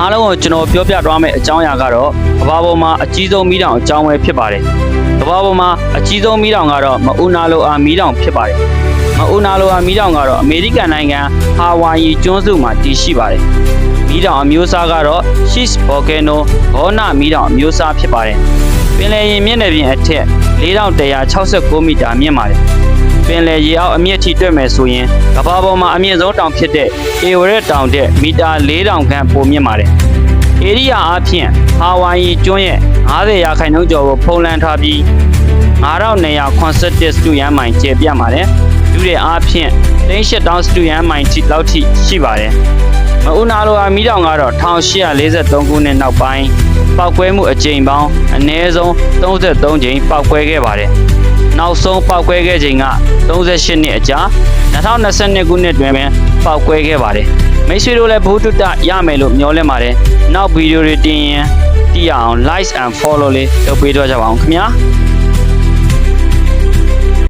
အားလုံးကိုကျွန်တော်ပြောပြသွားမယ့်အကြောင်းအရာကတော့ကမ္ဘာပေါ်မှာအကြီးဆုံးမီးတောင်အကြောင်းပဲဖြစ်ပါတယ်။ကမ္ဘာပေါ်မှာအကြီးဆုံးမီးတောင်ကတော့မအူနာလိုအာမီးတောင်ဖြစ်ပါတယ်။မအူနာလိုအာမီးတောင်ကတော့အမေရိကန်နိုင်ငံဟာဝိုင်ယီကျွန်းစုမှာတည်ရှိပါတယ်။မီးတောင်အမျိုးအစားကတော့ Shees Volcano ဘောနာမီးတောင်အမျိုးအစားဖြစ်ပါတယ်။ပင်လယ်ရင်မျက်နှာပြင်အထက် 4169မီတာမြင့်ပါတယ်။ပင်လယ်ရေအောက်အမြင့်ထိတွက်မယ်ဆိုရင်ကမ္ဘာပေါ်မှာအမြင့်ဆုံးတောင်ဖြစ်တဲ့အေဝရက်တောင်တဲ့မီတာ4000ခန့်ပိုမြင့်ပါတယ်။ဧရိယာအားဖြင့်ဟာဝိုင်ယီကျွန်းရဲ့90ရာခိုင်နှုန်းကျော်ကိုဖုံးလွှမ်းထားပြီး9281စတူယန်မိုင်ကျယ်ပြန့်ပါတယ်။ဒုတဲ့အားဖြင့်3800စတူယန်မိုင်ထိလောက်ထိရှိပါတယ်။ မအူနာလိုအာမီတောင်ကတော့1843ခုနှစ်နောက်ပိုင်းပောက်ကွဲမှုအကြိမ်ပေါင်းအနည်းဆုံး33ကြိမ်ပောက်ကွဲခဲ့ပါတယ်။နောက်ဆုံးပောက်ကွဲခဲ့ချိန်က38နှစ်အကြာ2022ခုနှစ်တွင်ပင်ပောက်ကွဲခဲ့ပါတယ်။မိတ်ဆွေတို့လည်းဘုဒ္ဓတရမယ်လို့မျှော်လင့်ပါတယ်။နောက်ဗီဒီယိုတွေတင်ရင်ကြည့်ရအောင် like and follow လေးလုပ်ပေးတော့ကြပါအောင်ခင်ဗျာ။